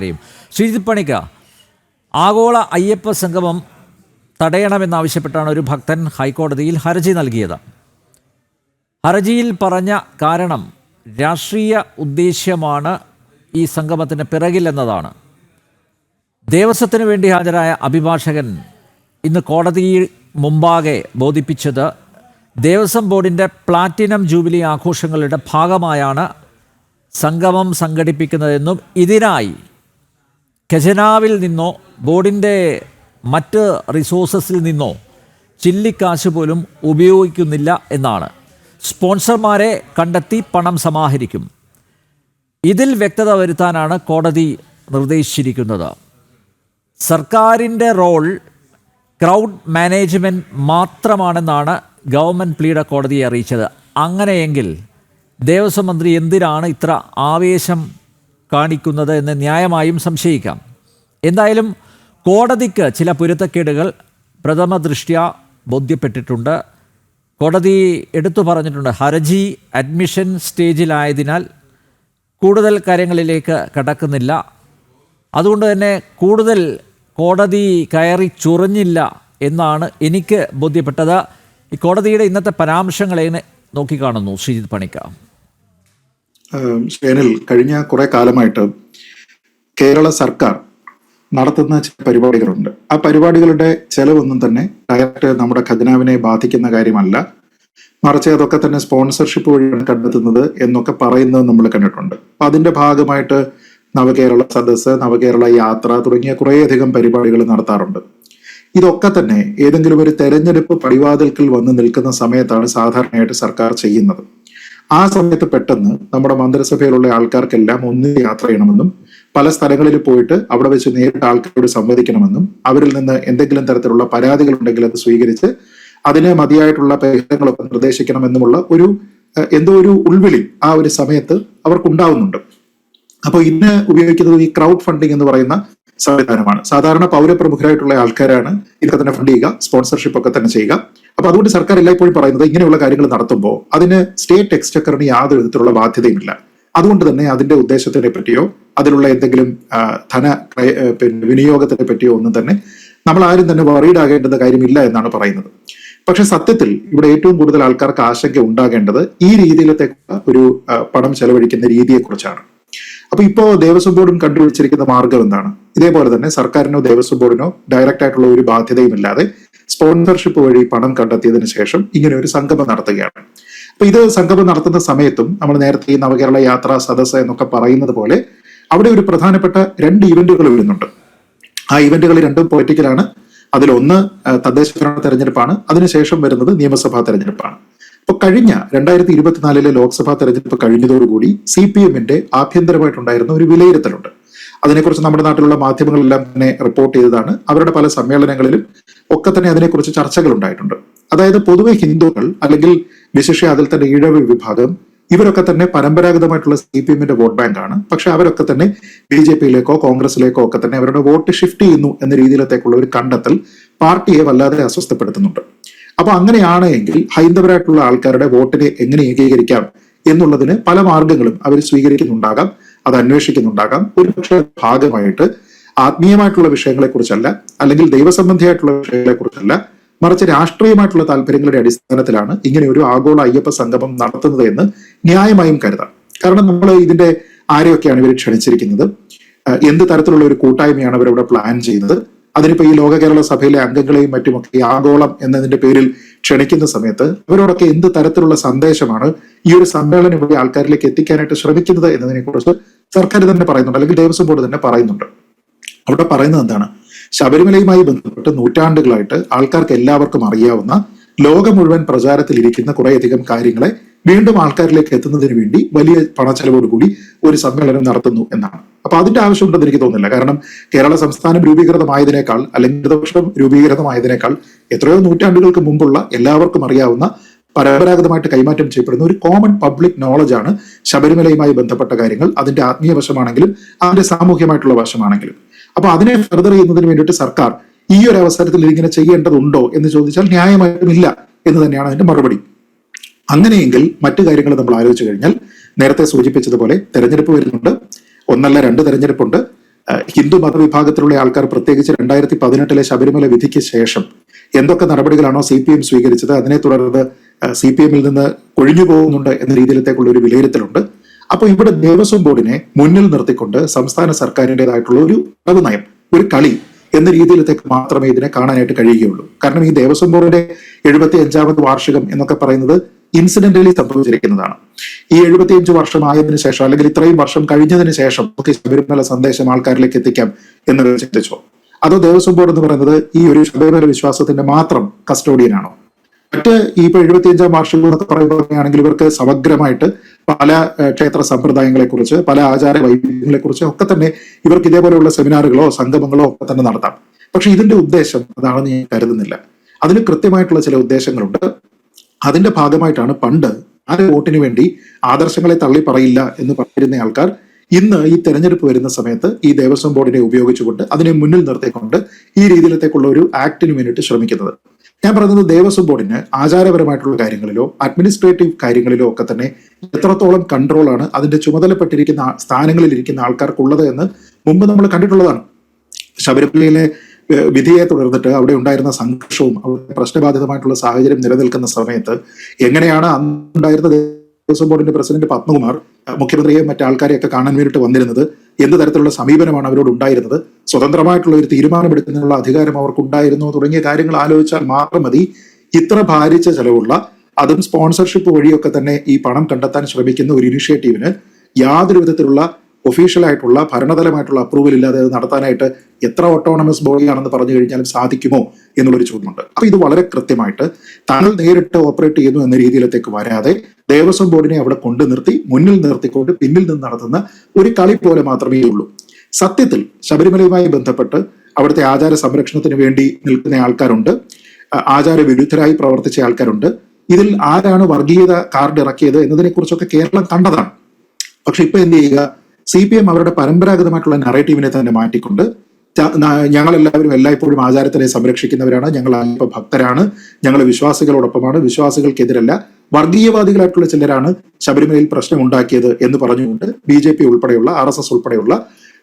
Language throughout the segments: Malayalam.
പ്രേക്ഷകരെയും ശ്രീജിത് പണിക്ക ആഗോള അയ്യപ്പ സംഗമം തടയണമെന്നാവശ്യപ്പെട്ടാണ് ഒരു ഭക്തൻ ഹൈക്കോടതിയിൽ ഹർജി നൽകിയത്. ഹർജിയിൽ പറഞ്ഞ കാരണം രാഷ്ട്രീയ ഉദ്ദേശ്യമാണ് ഈ സംഗമത്തിന് പിറകിലെന്നതാണ്. ദേവസ്വത്തിന് വേണ്ടി ഹാജരായ അഭിഭാഷകൻ ഇന്ന് കോടതിയിൽ മുമ്പാകെ ബോധിപ്പിച്ചത് ദേവസ്വം ബോർഡിന്റെ പ്ലാറ്റിനം ജൂബിലി ആഘോഷങ്ങളുടെ ഭാഗമായാണ് സംഗമം സംഘടിപ്പിക്കുന്നതെന്നും ഇതിനായി ഖജനാവിൽ നിന്നോ ബോർഡിന്റെ മറ്റ് റിസോഴ്സസിൽ നിന്നോ ചില്ലിക്കാശ് പോലും ഉപയോഗിക്കുന്നില്ല എന്നാണ്. സ്പോൺസർമാരെ കണ്ടെത്തി പണം സമാഹരിക്കും. ഇതിൽ വ്യക്തത വരുത്താനാണ് കോടതി നിർദ്ദേശിച്ചിരിക്കുന്നത്. സർക്കാരിന്റെ റോൾ ക്രൗഡ് മാനേജ്മെന്റ് മാത്രമാണെന്നാണ് ഗവൺമെന്റ് പ്ലീഡ കോടതിയെ അറിയിച്ചത്. അങ്ങനെയെങ്കിൽ ദേവസ്വം മന്ത്രി എന്തിനാണ് ഇത്ര ആവേശം കാണിക്കുന്നത് എന്ന് ന്യായമായും സംശയിക്കാം. എന്തായാലും കോടതിക്ക് ചില പൊരുത്തക്കേടുകൾ പ്രഥമ ദൃഷ്ട്യ ബോധ്യപ്പെട്ടിട്ടുണ്ട്. കോടതി എടുത്തു പറഞ്ഞിട്ടുണ്ട് ഹർജി അഡ്മിഷൻ സ്റ്റേജിലായതിനാൽ കൂടുതൽ കാര്യങ്ങളിലേക്ക് കടക്കുന്നില്ല. അതുകൊണ്ട് തന്നെ കൂടുതൽ കോടതി കയറി ചൊറിഞ്ഞില്ല എന്നാണ് എനിക്ക് ബോധ്യപ്പെട്ടത്. ഈ കോടതിയുടെ ഇന്നത്തെ പരാമർശങ്ങളെ നോക്കിക്കാണുന്നു ശ്രീജിത് പണിക്ക. ഷേനിൽ കഴിഞ്ഞ കുറെ കാലമായിട്ട് കേരള സർക്കാർ നടത്തുന്ന പരിപാടികളുണ്ട്. ആ പരിപാടികളുടെ ചെലവൊന്നും തന്നെ ഡയറക്റ്റ് നമ്മുടെ ഖജനാവിനെ ബാധിക്കുന്ന കാര്യമല്ല. മറിച്ച് അതൊക്കെ തന്നെ സ്പോൺസർഷിപ്പ് വഴിയാണ് കണ്ടെത്തുന്നത് എന്നൊക്കെ പറയുന്നത് നമ്മൾ കണ്ടിട്ടുണ്ട്. അപ്പൊ അതിന്റെ ഭാഗമായിട്ട് നവകേരള സദസ്സ് നവകേരള യാത്ര തുടങ്ങിയ കുറേയധികം പരിപാടികൾ നടത്താറുണ്ട്. ഇതൊക്കെ തന്നെ ഏതെങ്കിലും ഒരു തെരഞ്ഞെടുപ്പ് പടിവാതിൽക്കൽ വന്ന് നിൽക്കുന്ന സമയത്താണ് സാധാരണയായിട്ട് സർക്കാർ ചെയ്യുന്നത്. ആ സമയത്ത് പെട്ടെന്ന് നമ്മുടെ മന്ത്രിസഭയിലുള്ള ആൾക്കാർക്കെല്ലാം ഒന്ന് യാത്ര ചെയ്യണമെന്നും പല സ്ഥലങ്ങളിൽ പോയിട്ട് അവിടെ വെച്ച് നേരിട്ട് ആൾക്കാരോട് സംവദിക്കണമെന്നും അവരിൽ നിന്ന് എന്തെങ്കിലും തരത്തിലുള്ള പരാതികൾ ഉണ്ടെങ്കിൽ അത് സ്വീകരിച്ച് അതിന് മതിയായിട്ടുള്ള പരിഹാരങ്ങളൊക്കെ നിർദ്ദേശിക്കണമെന്നുമുള്ള ഒരു എന്തോ ഒരു ഉൾവിളി ആ ഒരു സമയത്ത് അവർക്കുണ്ടാവുന്നുണ്ട്. അപ്പോൾ ഇന്ന് ഉപയോഗിക്കുന്നത് ഈ ക്രൗഡ് ഫണ്ടിങ് എന്ന് പറയുന്ന സംവിധാനമാണ്. സാധാരണ പൗരപ്രമുഖരായിട്ടുള്ള ആൾക്കാരാണ് ഇതൊക്കെ തന്നെ ഫണ്ട് ചെയ്യുക സ്പോൺസർഷിപ്പ് ഒക്കെ തന്നെ ചെയ്യുക. അപ്പൊ അതുകൊണ്ട് സർക്കാർ എല്ലായ്പ്പോഴും പറയുന്നത് ഇങ്ങനെയുള്ള കാര്യങ്ങൾ നടത്തുമ്പോൾ അതിന് സ്റ്റേറ്റ് എക്സ്ചക്കറിന് യാതൊരു വിധത്തിലുള്ള ബാധ്യതയുമില്ല. അതുകൊണ്ട് തന്നെ അതിന്റെ ഉദ്ദേശത്തിനെ പറ്റിയോ അതിലുള്ള എന്തെങ്കിലും ധന പിന്നെ വിനിയോഗത്തിനെ പറ്റിയോ ഒന്നും തന്നെ നമ്മൾ ആരും തന്നെ വറീഡ് ആകേണ്ടത് കാര്യമില്ല എന്നാണ് പറയുന്നത്. പക്ഷെ സത്യത്തിൽ ഇവിടെ ഏറ്റവും കൂടുതൽ ആൾക്കാർക്ക് ആശങ്ക ഉണ്ടാകേണ്ടത് ഈ രീതിയിലത്തെ ഒരു പണം ചെലവഴിക്കുന്ന രീതിയെക്കുറിച്ചാണ്. അപ്പൊ ഇപ്പോ ദേവസ്വം ബോർഡും കണ്ടുപിടിച്ചിരിക്കുന്ന മാർഗം എന്താണ്? ഇതേപോലെ തന്നെ സർക്കാരിനോ ദേവസ്വം ബോർഡിനോ ഡയറക്റ്റ് ആയിട്ടുള്ള ഒരു ബാധ്യതയുമില്ലാതെ സ്പോൺസർഷിപ്പ് വഴി പണം കണ്ടെത്തിയതിനു ശേഷം ഇങ്ങനെ ഒരു സംഗമം നടത്തുകയാണ്. അപ്പൊ ഇത് സംഗമം നടത്തുന്ന സമയത്തും നമ്മൾ നേരത്തെ ഈ നവകേരള യാത്രാ സദസ് എന്നൊക്കെ പറയുന്നത് പോലെ അവിടെ ഒരു പ്രധാനപ്പെട്ട രണ്ട് ഇവന്റുകൾ വരുന്നുണ്ട്. ആ ഇവന്റുകൾ രണ്ടും പൊളിറ്റിക്കലാണ്. അതിലൊന്ന് തദ്ദേശ ഭരണ തെരഞ്ഞെടുപ്പാണ്. അതിനുശേഷം വരുന്നത് നിയമസഭാ തെരഞ്ഞെടുപ്പാണ്. അപ്പൊ കഴിഞ്ഞ രണ്ടായിരത്തി ഇരുപത്തിനാലിലെ ലോക്സഭാ തെരഞ്ഞെടുപ്പ് കഴിഞ്ഞതോടുകൂടി സി പി എമ്മിന്റെ ആഭ്യന്തരമായിട്ടുണ്ടായിരുന്ന ഒരു വിലയിരുത്തലുണ്ട്. അതിനെക്കുറിച്ച് നമ്മുടെ നാട്ടിലുള്ള മാധ്യമങ്ങളെല്ലാം തന്നെ റിപ്പോർട്ട് ചെയ്തതാണ്. അവരുടെ പല സമ്മേളനങ്ങളിലും ഒക്കെ തന്നെ അതിനെക്കുറിച്ച് ചർച്ചകൾ ഉണ്ടായിട്ടുണ്ട്. അതായത് പൊതുവെ ഹിന്ദുക്കൾ അല്ലെങ്കിൽ വിശേഷ അതിൽ തന്നെ ഇഴവ് വിഭാഗം. ഇവരൊക്കെ തന്നെ പരമ്പരാഗതമായിട്ടുള്ള സി പി എമ്മിന്റെ വോട്ട് ബാങ്കാണ്. പക്ഷെ അവരൊക്കെ തന്നെ ബി ജെ പിയിലേക്കോ കോൺഗ്രസിലേക്കോ ഒക്കെ തന്നെ അവരുടെ വോട്ട് ഷിഫ്റ്റ് ചെയ്യുന്നു എന്ന രീതിയിലത്തേക്കുള്ള ഒരു കണ്ടെത്തൽ പാർട്ടിയെ വല്ലാതെ അസ്വസ്ഥപ്പെടുത്തുന്നുണ്ട്. അപ്പൊ അങ്ങനെയാണ് എങ്കിൽ ഹൈന്ദവരായിട്ടുള്ള ആൾക്കാരുടെ വോട്ടിനെ എങ്ങനെ ഏകീകരിക്കാം എന്നുള്ളതിന് പല മാർഗങ്ങളും അവർ സ്വീകരിക്കുന്നുണ്ടാകാം അത് അന്വേഷിക്കുന്നുണ്ടാകാം. ഒരുപക്ഷെ ഭാഗമായിട്ട് ആത്മീയമായിട്ടുള്ള വിഷയങ്ങളെ കുറിച്ചല്ല അല്ലെങ്കിൽ ദൈവസംബന്ധിയായിട്ടുള്ള വിഷയങ്ങളെ കുറിച്ചല്ല മറിച്ച് രാഷ്ട്രീയമായിട്ടുള്ള താല്പര്യങ്ങളുടെ അടിസ്ഥാനത്തിലാണ് ഇങ്ങനെ ഒരു ആഗോള അയ്യപ്പ സംഗമം നടത്തുന്നത് എന്ന് ന്യായമായും കരുതാം. കാരണം നമ്മൾ ഇതിന്റെ ആരെയൊക്കെയാണ് ഇവർ ക്ഷണിച്ചിരിക്കുന്നത്? എന്ത് തരത്തിലുള്ള ഒരു കൂട്ടായ്മയാണ് അവരവിടെ പ്ലാൻ ചെയ്യുന്നത്? അതിനിപ്പോ ഈ ലോക കേരള സഭയിലെ അംഗങ്ങളെയും മറ്റുമൊക്കെ ഈ ആഗോളം എന്നതിന്റെ പേരിൽ ക്ഷണിക്കുന്ന സമയത്ത് അവരോടൊക്കെ എന്ത് തരത്തിലുള്ള സന്ദേശമാണ് ഈ ഒരു സമ്മേളനം വഴി ആൾക്കാരിലേക്ക് എത്തിക്കാനായിട്ട് ശ്രമിക്കുന്നത് എന്നതിനെ കുറിച്ച് സർക്കാർ തന്നെ പറയുന്നുണ്ട് അല്ലെങ്കിൽ ദേവസ്വം ബോർഡ് തന്നെ പറയുന്നുണ്ട്. അവിടെ പറയുന്നത് എന്താണ്? ശബരിമലയുമായി ബന്ധപ്പെട്ട് നൂറ്റാണ്ടുകളായിട്ട് ആൾക്കാർക്ക് എല്ലാവർക്കും അറിയാവുന്ന ലോകം മുഴുവൻ പ്രചാരത്തിലിരിക്കുന്ന കുറേയധികം കാര്യങ്ങളെ വീണ്ടും ആൾക്കാരിലേക്ക് എത്തുന്നതിന് വേണ്ടി വലിയ പണച്ചെലവോടുകൂടി ഒരു സമ്മേളനം നടത്തുന്നു എന്നാണ്. അപ്പൊ അതിന്റെ ആവശ്യമുണ്ടെന്ന് എനിക്ക് തോന്നുന്നില്ല. കാരണം കേരള സംസ്ഥാനം രൂപീകൃതമായതിനേക്കാൾ അല്ലെങ്കിൽ ഇടതുപക്ഷം രൂപീകൃതമായതിനേക്കാൾ എത്രയോ നൂറ്റാണ്ടുകൾക്ക് മുമ്പുള്ള എല്ലാവർക്കും അറിയാവുന്ന പരമ്പരാഗതമായിട്ട് കൈമാറ്റം ചെയ്യപ്പെടുന്ന ഒരു കോമൺ പബ്ലിക് നോളജ് ആണ് ശബരിമലയുമായി ബന്ധപ്പെട്ട കാര്യങ്ങൾ. അതിന്റെ ആത്മീയ വശമാണെങ്കിലും അതിന്റെ സാമൂഹ്യമായിട്ടുള്ള വശമാണെങ്കിലും. അപ്പൊ അതിനെ ഫെർദർ ചെയ്യുന്നതിന് വേണ്ടിയിട്ട് സർക്കാർ ഈ ഒരു അവസരത്തിൽ ഇതിങ്ങനെ ചെയ്യേണ്ടതുണ്ടോ എന്ന് ചോദിച്ചാൽ ന്യായമായിട്ടും ഇല്ല എന്ന് തന്നെയാണ് അതിന്റെ മറുപടി. അങ്ങനെയെങ്കിൽ മറ്റു കാര്യങ്ങൾ നമ്മൾ ആലോചിച്ചു കഴിഞ്ഞാൽ നേരത്തെ സൂചിപ്പിച്ചതുപോലെ തെരഞ്ഞെടുപ്പ് വരുന്നുണ്ട്. ഒന്നല്ല രണ്ട് തെരഞ്ഞെടുപ്പുണ്ട്. ഹിന്ദു മതവിഭാഗത്തിലുള്ള ആൾക്കാർ പ്രത്യേകിച്ച് രണ്ടായിരത്തി പതിനെട്ടിലെ ശബരിമല വിധിക്ക് ശേഷം എന്തൊക്കെ നടപടികളാണോ സി പി എം സ്വീകരിച്ചത് അതിനെ തുടർന്ന് സി പി എമ്മിൽ നിന്ന് കൊഴിഞ്ഞു പോകുന്നുണ്ട് എന്ന രീതിയിലത്തേക്കുള്ള ഒരു വിലയിരുത്തലുണ്ട്. അപ്പോൾ ഇവിടെ ദേവസ്വം ബോർഡിനെ മുന്നിൽ നിർത്തിക്കൊണ്ട് സംസ്ഥാന സർക്കാരിന്റെതായിട്ടുള്ള ഒരു നയം ഒരു കളി എന്ന രീതിയിലത്തേക്ക് മാത്രമേ ഇതിനെ കാണാനായിട്ട് കഴിയുകയുള്ളൂ. കാരണം ഈ ദേവസ്വം ബോർഡിന്റെ എഴുപത്തി അഞ്ചാമത് വാർഷികം എന്നൊക്കെ പറയുന്നത് ഇൻസിഡന്റലി സംഭവിച്ചിരിക്കുന്നതാണ്. ഈ എഴുപത്തിയഞ്ച് വർഷം ആയതിനു ശേഷം അല്ലെങ്കിൽ ഇത്രയും വർഷം കഴിഞ്ഞതിന് ശേഷം നമുക്ക് ശബരിമല സന്ദേശം ആൾക്കാരിലേക്ക് എത്തിക്കാം എന്ന് ചിന്തിച്ചോ? അതോ ദേവസ്വം ബോർഡ് എന്ന് പറയുന്നത് ഈ ഒരു ശബരിമല വിശ്വാസത്തിന്റെ മാത്രം കസ്റ്റോഡിയനാണോ? മറ്റ് ഈ ഇപ്പൊ എഴുപത്തിയഞ്ചാം വാർഷികം എന്നൊക്കെ പറയുകയാണെങ്കിൽ ഇവർക്ക് സമഗ്രമായിട്ട് പല ക്ഷേത്ര സമ്പ്രദായങ്ങളെ കുറിച്ച് പല ആചാര വൈവിധ്യങ്ങളെ കുറിച്ച് ഒക്കെ തന്നെ ഇവർക്ക് ഇതേപോലെയുള്ള സെമിനാറുകളോ സംഗമങ്ങളോ ഒക്കെ തന്നെ നടത്താം. പക്ഷെ ഇതിന്റെ ഉദ്ദേശം അതാണെന്ന് ഞാൻ കരുതുന്നില്ല. അതിന് കൃത്യമായിട്ടുള്ള ചില ഉദ്ദേശങ്ങളുണ്ട്. അതിന്റെ ഭാഗമായിട്ടാണ് പണ്ട് ആരെ വോട്ടിന് വേണ്ടി ആദർശങ്ങളെ തള്ളി പറയില്ല എന്ന് പറഞ്ഞിരുന്ന ആൾക്കാർ ഇന്ന് ഈ തെരഞ്ഞെടുപ്പ് വരുന്ന സമയത്ത് ഈ ദേവസ്വം ബോർഡിനെ ഉപയോഗിച്ചുകൊണ്ട് അതിനെ മുന്നിൽ നിർത്തിക്കൊണ്ട് ഈ രീതിയിലത്തേക്കുള്ള ഒരു ആക്ടിന് വേണ്ടിയിട്ട് ശ്രമിക്കുന്നത്. ഞാൻ പറയുന്നത് ദേവസ്വം ബോർഡിന് ആചാരപരമായിട്ടുള്ള കാര്യങ്ങളിലോ അഡ്മിനിസ്ട്രേറ്റീവ് കാര്യങ്ങളിലോ ഒക്കെ തന്നെ എത്രത്തോളം കൺട്രോളാണ് അതിന്റെ ചുമതലപ്പെട്ടിരിക്കുന്ന സ്ഥാനങ്ങളിൽ ഇരിക്കുന്ന ആൾക്കാർക്കുള്ളത് എന്ന് മുമ്പ് നമ്മൾ കണ്ടിട്ടുള്ളതാണ്. ശബരിമലയിലെ വിധിയെ തുടർന്നിട്ട് അവിടെ ഉണ്ടായിരുന്ന സംഘർഷവും അവിടെ പ്രശ്നബാധിതമായിട്ടുള്ള സാഹചര്യം നിലനിൽക്കുന്ന സമയത്ത് എങ്ങനെയാണ് അന്നുണ്ടായിരുന്ന ദേവസ്വം ബോർഡിന്റെ പ്രസിഡന്റ് പത്മകുമാർ മുഖ്യമന്ത്രിയെ മുഖ്യമന്ത്രിയെയും മറ്റു ആൾക്കാരെയൊക്കെ കാണാൻ വേണ്ടിയിട്ട് വന്നിരുന്നത്? എന്ത് തരത്തിലുള്ള സമീപനമാണ് അവരോട് ഉണ്ടായിരുന്നത്? സ്വതന്ത്രമായിട്ടുള്ള ഒരു തീരുമാനമെടുക്കുന്നതിനുള്ള അധികാരം അവർക്കുണ്ടായിരുന്നു? തുടങ്ങിയ കാര്യങ്ങൾ ആലോചിച്ചാൽ മാത്രം മതി. ഇത്ര ഭാരിച്ച ചെലവുള്ള അതും സ്പോൺസർഷിപ്പ് വഴിയൊക്കെ തന്നെ ഈ പണം കണ്ടെത്താൻ ശ്രമിക്കുന്ന ഒരു ഇനിഷ്യേറ്റീവിന് യാതൊരു വിധത്തിലുള്ള ഒഫീഷ്യൽ ആയിട്ടുള്ള ഭരണതലമായിട്ടുള്ള അപ്രൂവൽ ഇല്ലാതെ അത് നടത്താനായിട്ട് എത്ര ഓട്ടോണമസ് ബോഡിയാണെന്ന് പറഞ്ഞു കഴിഞ്ഞാലും സാധിക്കുമോ എന്നുള്ളൊരു ചോദ്യമുണ്ട്. അപ്പൊ ഇത് വളരെ കൃത്യമായിട്ട് താങ്കൾ നേരിട്ട് ഓപ്പറേറ്റ് ചെയ്യുന്നു എന്ന രീതിയിലത്തേക്ക് വരാതെ ദേവസ്വം ബോർഡിനെ അവിടെ കൊണ്ടു നിർത്തി മുന്നിൽ നിർത്തിക്കൊണ്ട് പിന്നിൽ നിന്ന് നടത്തുന്ന ഒരു കളി പോലെ മാത്രമേ ഉള്ളൂ. സത്യത്തിൽ ശബരിമലയുമായി ബന്ധപ്പെട്ട് അവിടുത്തെ ആചാര സംരക്ഷണത്തിന് വേണ്ടി നിൽക്കുന്ന ആൾക്കാരുണ്ട്. ആചാര വിരുദ്ധരായി പ്രവർത്തിച്ച ആൾക്കാരുണ്ട്. ഇതിൽ ആരാണ് വർഗീയത കാർഡ് ഇറക്കിയത് എന്നതിനെ കുറിച്ചൊക്കെ കേരളം കണ്ടതാണ്. പക്ഷെ ഇപ്പൊ എന്ത് ചെയ്യുക? സി പി എം അവരുടെ പരമ്പരാഗതമായിട്ടുള്ള നറേറ്റീവിനെ തന്നെ മാറ്റിക്കൊണ്ട് ഞങ്ങളെല്ലാവരും എല്ലായ്പ്പോഴും ആചാരത്തിനെ സംരക്ഷിക്കുന്നവരാണ്. ഞങ്ങൾ അല്പ ഭക്തരാണ്. ഞങ്ങൾ വിശ്വാസികളോടൊപ്പമാണ്. വിശ്വാസികൾക്കെതിരല്ല വർഗീയവാദികളായിട്ടുള്ള ചിലരാണ് ശബരിമലയിൽ പ്രശ്നം ഉണ്ടാക്കിയത് എന്ന് പറഞ്ഞുകൊണ്ട് ബി ജെ പി ഉൾപ്പെടെയുള്ള ആർ എസ് എസ് ഉൾപ്പെടെയുള്ള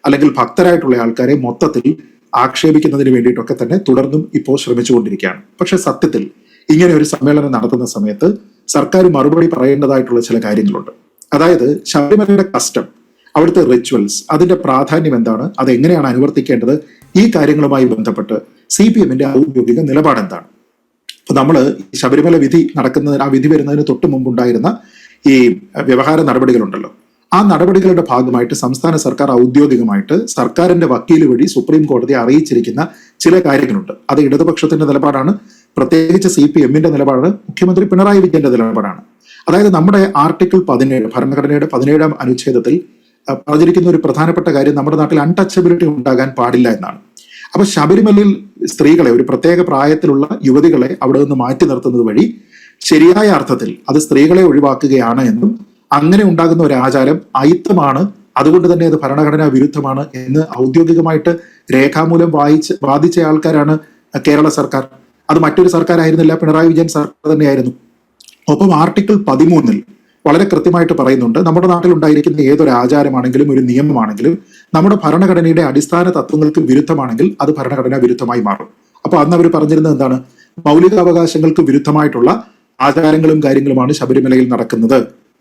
അല്ലെങ്കിൽ ഭക്തരായിട്ടുള്ള ആൾക്കാരെ മൊത്തത്തിൽ ആക്ഷേപിക്കുന്നതിന് വേണ്ടിയിട്ടൊക്കെ തന്നെ തുടർന്നും ഇപ്പോൾ ശ്രമിച്ചുകൊണ്ടിരിക്കുകയാണ്. പക്ഷെ സത്യത്തിൽ ഇങ്ങനെ ഒരു സമ്മേളനം നടത്തുന്ന സമയത്ത് സർക്കാർ മറുപടി പറയേണ്ടതായിട്ടുള്ള ചില കാര്യങ്ങളുണ്ട്. അതായത് ശബരിമലയുടെ കസ്റ്റം അവിടുത്തെ റിച്വൽസ് അതിന്റെ പ്രാധാന്യം എന്താണ് അത് എങ്ങനെയാണ് അനുവർത്തിക്കേണ്ടത് ഈ കാര്യങ്ങളുമായി ബന്ധപ്പെട്ട് സി പി എമ്മിന്റെ ഔദ്യോഗിക നിലപാട് എന്താണ്? അപ്പൊ നമ്മൾ ശബരിമല വിധി നടക്കുന്നതിന് ആ വിധി വരുന്നതിന് തൊട്ട് മുമ്പുണ്ടായിരുന്ന ഈ വ്യവഹാര നടപടികളുണ്ടല്ലോ. ആ നടപടികളുടെ ഭാഗമായിട്ട് സംസ്ഥാന സർക്കാർ ഔദ്യോഗികമായിട്ട് സർക്കാരിന്റെ വക്കീൽ വഴി സുപ്രീം കോടതിയെ അറിയിച്ചിരിക്കുന്ന ചില കാര്യങ്ങളുണ്ട്. അത് ഇടതുപക്ഷത്തിന്റെ നിലപാടാണ് പ്രത്യേകിച്ച് സി പി എമ്മിന്റെ നിലപാടാണ് മുഖ്യമന്ത്രി പിണറായി വിജയന്റെ നിലപാടാണ്. അതായത് നമ്മുടെ ആർട്ടിക്കിൾ പതിനേഴ് ഭരണഘടനയുടെ പതിനേഴാം അനുച്ഛേദത്തിൽ പറഞ്ഞിരിക്കുന്ന ഒരു പ്രധാനപ്പെട്ട കാര്യം നമ്മുടെ നാട്ടിൽ അൺടച്ചബിലിറ്റി ഉണ്ടാകാൻ പാടില്ല എന്നാണ്. അപ്പൊ ശബരിമലയിൽ സ്ത്രീകളെ ഒരു പ്രത്യേക പ്രായത്തിലുള്ള യുവതികളെ അവിടെ നിന്ന് മാറ്റി നിർത്തുന്നത് വഴി ശരിയായ അർത്ഥത്തിൽ അത് സ്ത്രീകളെ ഒഴിവാക്കുകയാണ് എന്നും അങ്ങനെ ഉണ്ടാകുന്ന ഒരു ആചാരം അയിത്തമാണ്. അതുകൊണ്ട് തന്നെ അത് ഭരണഘടനാ വിരുദ്ധമാണ് എന്ന് ഔദ്യോഗികമായിട്ട് രേഖാമൂലം വായിച്ച് വാദിച്ച ആൾക്കാരാണ് കേരള സർക്കാർ. അത് മറ്റൊരു സർക്കാരായിരുന്നില്ല പിണറായി വിജയൻ സർക്കാർ തന്നെയായിരുന്നു. ഒപ്പം ആർട്ടിക്കിൾ പതിമൂന്നിൽ വളരെ കൃത്യമായിട്ട് പറയുന്നുണ്ട്. നമ്മുടെ നാട്ടിൽ ഉണ്ടായിരിക്കുന്ന ഏതൊരു ആചാരമാണെങ്കിലും ഒരു നിയമമാണെങ്കിലും നമ്മുടെ ഭരണഘടനയുടെ അടിസ്ഥാന തത്വങ്ങൾക്ക് വിരുദ്ധമാണെങ്കിൽ അത് ഭരണഘടനാ വിരുദ്ധമായി മാറും. അപ്പൊ അന്ന് അവർ പറഞ്ഞിരുന്നത് എന്താണ്? മൗലികാവകാശങ്ങൾക്ക് വിരുദ്ധമായിട്ടുള്ള ആചാരങ്ങളും കാര്യങ്ങളുമാണ് ശബരിമലയിൽ നടക്കുന്നത്.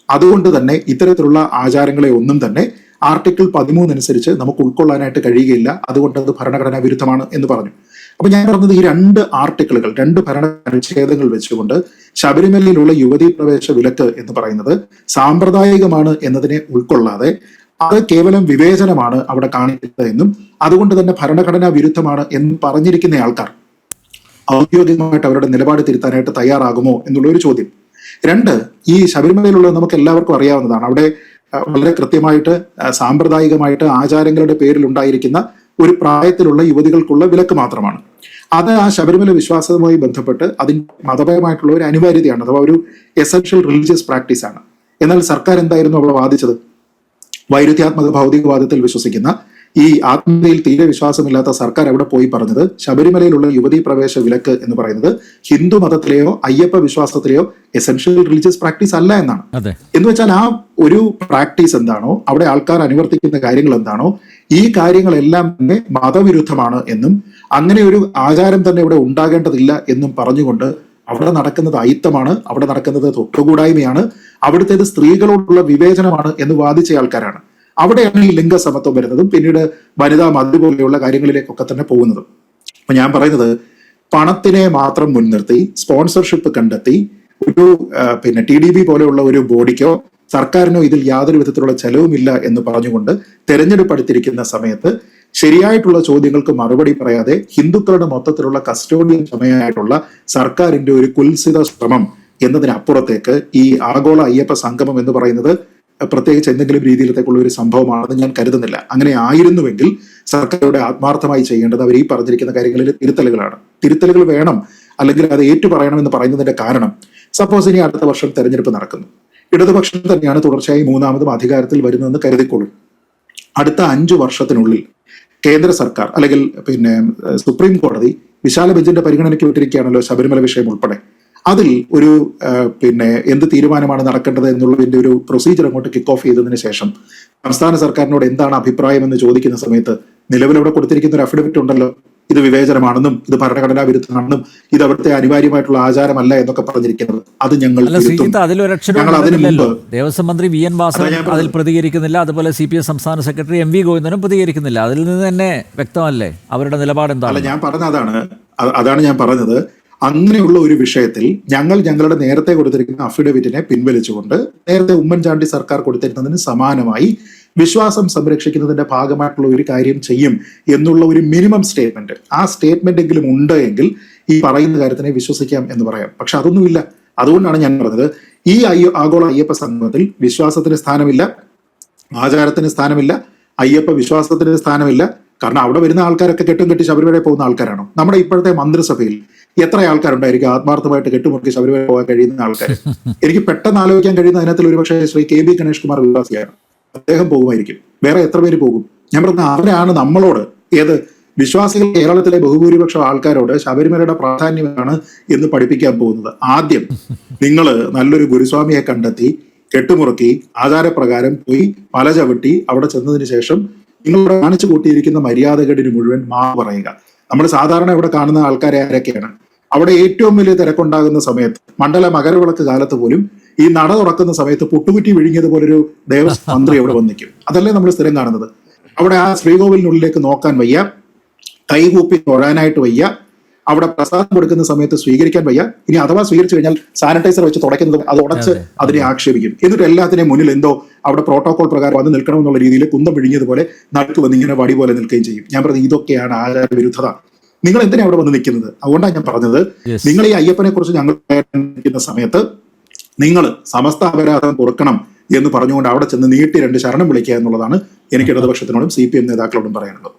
അതുകൊണ്ട് തന്നെ ഇത്തരത്തിലുള്ള ആചാരങ്ങളെ ഒന്നും തന്നെ ആർട്ടിക്കിൾ പതിമൂന്ന് അനുസരിച്ച് നമുക്ക് ഉൾക്കൊള്ളാനായിട്ട് കഴിയുകയില്ല. അതുകൊണ്ട് അത് ഭരണഘടനാ വിരുദ്ധമാണ് എന്ന് പറഞ്ഞു. അപ്പൊ ഞാൻ പറഞ്ഞത് ഈ രണ്ട് ആർട്ടിക്കിളുകൾ രണ്ട് ഭരണ അനുച്ഛേദങ്ങൾ വെച്ചുകൊണ്ട് ശബരിമലയിലുള്ള യുവതീ പ്രവേശ വിലക്ക് എന്ന് പറയുന്നത് സാമ്പ്രദായികമാണ് എന്നതിനെ ഉൾക്കൊള്ളാതെ അത് കേവലം വിവേചനമാണ് അവിടെ കാണിക്കുന്നത് എന്നും അതുകൊണ്ട് തന്നെ ഭരണഘടനാ വിരുദ്ധമാണ് എന്ന് പറഞ്ഞിരിക്കുന്ന ആൾക്കാർ ഔദ്യോഗികമായിട്ട് അവരുടെ നിലപാട് തിരുത്താനായിട്ട് തയ്യാറാകുമോ എന്നുള്ള ഒരു ചോദ്യം. രണ്ട് ഈ ശബരിമലയിലുള്ള നമുക്ക് എല്ലാവർക്കും അറിയാവുന്നതാണ്. അവിടെ വളരെ കൃത്യമായിട്ട് സാമ്പ്രദായികമായിട്ട് ആചാരങ്ങളുടെ പേരിൽ ഉണ്ടായിരിക്കുന്ന ഒരു പ്രായത്തിലുള്ള യുവതികൾക്കുള്ള വിലക്ക് മാത്രമാണ്. അത് ആ ശബരിമല വിശ്വാസവുമായി ബന്ധപ്പെട്ട് അതിന് മതപരമായിട്ടുള്ള ഒരു അനിവാര്യതയാണ് അഥവാ ഒരു എസൻഷ്യൽ റിലീജിയസ് പ്രാക്ടീസ് ആണ്. എന്നാൽ സർക്കാർ എന്തായിരുന്നു അവിടെ വാദിച്ചത്? വൈരുദ്ധ്യാത്മക ഭൗതികവാദത്തിൽ വിശ്വസിക്കുന്ന ഈ ആത്മീയതയിൽ തീരെ വിശ്വാസമില്ലാത്ത സർക്കാർ അവിടെ പോയി പറഞ്ഞത്? ശബരിമലയിലുള്ള യുവതീ പ്രവേശ വിലക്ക് എന്ന് പറയുന്നത് ഹിന്ദു മതത്തിലെയോ അയ്യപ്പ വിശ്വാസത്തിലെയോ എസെൻഷ്യൽ റിലീജിയസ് പ്രാക്ടീസ് അല്ല എന്നാണ്. എന്ന് വെച്ചാൽ ആ ഒരു പ്രാക്ടീസ് എന്താണോ അവിടെ ആൾക്കാർ അനുവർത്തിക്കുന്ന കാര്യങ്ങൾ എന്താണോ ഈ കാര്യങ്ങളെല്ലാം തന്നെ മതവിരുദ്ധമാണ് എന്നും അങ്ങനെ ഒരു ആചാരം തന്നെ ഇവിടെ ഉണ്ടാകേണ്ടതില്ല എന്നും പറഞ്ഞുകൊണ്ട് അവിടെ നടക്കുന്നത് അയിത്തമാണ് അവിടെ നടക്കുന്നത് തൊട്ടുകൂടായ്മയാണ് അവിടുത്തേത് സ്ത്രീകളോടുള്ള വിവേചനമാണ് എന്ന് വാദിച്ച ആൾക്കാരാണ്. അവിടെയാണ് ഈ ലിംഗസമത്വം വരുന്നതും പിന്നീട് വനിതാ മതി പോലെയുള്ള കാര്യങ്ങളിലേക്കൊക്കെ തന്നെ പോകുന്നതും. അപ്പൊ ഞാൻ പറയുന്നത് പണത്തിനെ മാത്രം മുൻനിർത്തി സ്പോൺസർഷിപ്പ് കണ്ടെത്തി ഒരു പിന്നെ ടി ഡി ബി പോലെയുള്ള ഒരു ബോഡിക്കോ സർക്കാരിനോ ഇതിൽ യാതൊരു വിധത്തിലുള്ള ചെലവുമില്ല എന്ന് പറഞ്ഞുകൊണ്ട് തെരഞ്ഞെടുപ്പ് അടുത്തിരിക്കുന്ന സമയത്ത് ശരിയായിട്ടുള്ള ചോദ്യങ്ങൾക്ക് മറുപടി പറയാതെ ഹിന്ദുക്കളുടെ മൊത്തത്തിലുള്ള കസ്റ്റോഡിയൻ ചമയായിട്ടുള്ള സർക്കാരിന്റെ ഒരു കുൽസിത ശ്രമം എന്നതിനപ്പുറത്തേക്ക് ഈ ആഗോള അയ്യപ്പ സംഗമം എന്ന് പറയുന്നത് പ്രത്യേകിച്ച് എന്തെങ്കിലും രീതിയിലത്തേക്കുള്ള ഒരു സംഭവമാണെന്ന് ഞാൻ കരുതുന്നില്ല. അങ്ങനെ ആയിരുന്നുവെങ്കിൽ സർക്കാരുടെ ആത്മാർത്ഥമായി ചെയ്യേണ്ടത് അവർ ഈ പറഞ്ഞിരിക്കുന്ന കാര്യങ്ങളിൽ തിരുത്തലുകളാണ്. തിരുത്തലുകൾ വേണം അല്ലെങ്കിൽ അത് ഏറ്റു പറയണമെന്ന് പറയുന്നതിന്റെ കാരണം സപ്പോസ് ഇനി അടുത്ത വർഷം തെരഞ്ഞെടുപ്പ് നടക്കുന്നു. ഇടതുപക്ഷം തന്നെയാണ് തുടർച്ചയായി മൂന്നാമതും അധികാരത്തിൽ വരുന്നതെന്ന് കരുതിക്കൊള്ളും അടുത്ത അഞ്ചു വർഷത്തിനുള്ളിൽ കേന്ദ്ര സർക്കാർ അല്ലെങ്കിൽ പിന്നെ സുപ്രീം കോടതി വിശാല ബെഞ്ചിന്റെ പരിഗണനയ്ക്ക് വിട്ടിരിക്കുകയാണല്ലോ ശബരിമല വിഷയം ഉൾപ്പെടെ. അതിൽ ഒരു പിന്നെ എന്ത് തീരുമാനമാണ് നടക്കേണ്ടത് എന്നുള്ളതിന്റെ ഒരു പ്രൊസീജിയർ അങ്ങോട്ട് കിക്ക് ഓഫ് ചെയ്തതിന് ശേഷം സംസ്ഥാന സർക്കാരിനോട് എന്താണ് അഭിപ്രായം എന്ന് ചോദിക്കുന്ന സമയത്ത് നിലവിലവിടെ കൊടുത്തിരിക്കുന്ന ഒരു അഫിഡവിറ്റ് ഉണ്ടല്ലോ. ഇത് വിവേചനമാണെന്നും ഇത് ഭരണഘടനാ വിരുദ്ധമാണെന്നും ഇത് അവിടുത്തെ അനിവാര്യമായിട്ടുള്ള ആചാരമല്ല എന്നൊക്കെ പറഞ്ഞിരിക്കുന്നത്. അത് ഞങ്ങൾ ഞങ്ങൾ അതിന് മുമ്പ് ദേവസ്വം മന്ത്രി വി എൻ വാസവൻ. അതിൽ പ്രതികരിക്കുന്നില്ല. അതുപോലെ സി പി എസ് സംസ്ഥാന സെക്രട്ടറി എം വി ഗോവിന്ദനും പ്രതികരിക്കുന്നില്ല. അതിൽ നിന്ന് തന്നെ വ്യക്തമല്ലേ? അവരുടെ നിലപാട് എന്താണ് ഞാൻ പറഞ്ഞതാണ് അതാണ് ഞാൻ പറഞ്ഞത്. അങ്ങനെയുള്ള ഒരു വിഷയത്തിൽ ഞങ്ങൾ ഞങ്ങളുടെ നേരത്തെ കൊടുത്തിരിക്കുന്ന അഫിഡവിറ്റിനെ പിൻവലിച്ചുകൊണ്ട് നേരത്തെ ഉമ്മൻചാണ്ടി സർക്കാർ കൊടുത്തിരുന്നതിന് സമാനമായി വിശ്വാസം സംരക്ഷിക്കുന്നതിന്റെ ഭാഗമായിട്ടുള്ള ഒരു കാര്യം ചെയ്യും എന്നുള്ള ഒരു മിനിമം സ്റ്റേറ്റ്മെന്റ് ആ സ്റ്റേറ്റ്മെന്റ് എങ്കിലും ഉണ്ട് എങ്കിൽ ഈ പറയുന്ന കാര്യത്തിനെ വിശ്വസിക്കാം എന്ന് പറയാം. പക്ഷെ അതൊന്നുമില്ല. അതുകൊണ്ടാണ് ഞാൻ പറഞ്ഞത് ഈ അയ്യോ ആഗോള അയ്യപ്പ സംഗമത്തിൽ വിശ്വാസത്തിന് സ്ഥാനമില്ല ആചാരത്തിന് സ്ഥാനമില്ല അയ്യപ്പ വിശ്വാസത്തിന് സ്ഥാനമില്ല. കാരണം അവിടെ വരുന്ന ആൾക്കാരൊക്കെ കെട്ടും കെട്ടി ശബരിമല പോകുന്ന ആൾക്കാരാണോ. നമ്മുടെ ഇപ്പോഴത്തെ മന്ത്രിസഭയിൽ എത്ര ആൾക്കാരുണ്ടായിരിക്കും ആത്മാർത്ഥമായിട്ട് കെട്ടുമുറുക്കി ശബരിമല പോകാൻ കഴിയുന്ന ആൾക്കാർ എനിക്ക് പെട്ടെന്ന് ആലോചിക്കാൻ കഴിയുന്ന അതിനകത്തിൽ ഒരു പക്ഷേ ശ്രീ കെ ബി ഗണേഷ് കുമാർ വിശ്വാസിയാണ്. അദ്ദേഹം പോകുമായിരിക്കും. വേറെ എത്ര പേര് പോകും? ഞാൻ പറഞ്ഞ അവരാണ് നമ്മളോട്. ഏത്? വിശ്വാസികൾ കേരളത്തിലെ ബഹുഭൂരിപക്ഷം ആൾക്കാരോട് ശബരിമലയുടെ പ്രാധാന്യമാണ് എന്ന് പഠിപ്പിക്കാൻ പോകുന്നത്. ആദ്യം നിങ്ങൾ നല്ലൊരു ഗുരുസ്വാമിയെ കണ്ടെത്തി കെട്ടുമുറുക്കി ആചാരപ്രകാരം പോയി പല ചവിട്ടി അവിടെ ചെന്നതിന് ശേഷം നിങ്ങളിവിടെ കാണിച്ചു കൂട്ടിയിരിക്കുന്ന മര്യാദകേടിന് മുഴുവൻ മാ പറയുക. നമ്മൾ സാധാരണ ഇവിടെ കാണുന്ന ആൾക്കാരെ ആരൊക്കെയാണ്? അവിടെ ഏറ്റവും വലിയ തിരക്കുണ്ടാകുന്ന സമയത്ത് മണ്ഡല മകരവിളക്ക് കാലത്ത് പോലും ഈ നട തുറക്കുന്ന സമയത്ത് പുട്ടുകുറ്റി വിഴുങ്ങിയതുപോലൊരു ദേവസ്വം മന്ത്രി അവിടെ വന്നിക്കും അതല്ലേ നമ്മൾ സ്ഥിരം കാണുന്നത്. അവിടെ ആ ശ്രീകോവിലിനുള്ളിലേക്ക് നോക്കാൻ വയ്യ കൈകൂപ്പി തൊഴാനായിട്ട് വയ്യ അവിടെ പ്രസാദം കൊടുക്കുന്ന സമയത്ത് സ്വീകരിക്കാൻ വയ്യ. ഇനി അഥവാ സ്വീകരിച്ചു കഴിഞ്ഞാൽ സാനിറ്റൈസർ വെച്ച് തുടയ്ക്കുന്നത് അത് ഉടച്ച് അതിനെ ആക്ഷേപിക്കും. എന്നിട്ട് എല്ലാത്തിനെയും മുന്നിൽ എന്തോ അവിടെ പ്രോട്ടോകോൾ പ്രകാരം വന്ന് നിൽക്കണമെന്നുള്ള രീതിയിൽ കുന്തം വിഴിഞ്ഞതുപോലെ നടുക്ക് വന്ന് ഇങ്ങനെ വടി പോലെ നിൽക്കുകയും ചെയ്യും. ഞാൻ പറഞ്ഞത് ഇതൊക്കെയാണ് ആചാര വിരുദ്ധത നിങ്ങൾ എന്തിനാ അവിടെ വന്ന് നിൽക്കുന്നത്? അതുകൊണ്ടാണ് ഞാൻ പറഞ്ഞത്. നിങ്ങൾ ഈ അയ്യപ്പനെ കുറിച്ച് ഞങ്ങൾ നിൽക്കുന്ന സമയത്ത് നിങ്ങൾ സമസ്ത അപരാധം കുറക്കണം എന്ന് പറഞ്ഞുകൊണ്ട് അവിടെ ചെന്ന് നീട്ടി രണ്ട് ശരണം വിളിക്കുക എന്നുള്ളതാണ് എനിക്ക് ഇടതുപക്ഷത്തിനോടും സി പി എം നേതാക്കളോടും പറയാനുള്ളത്.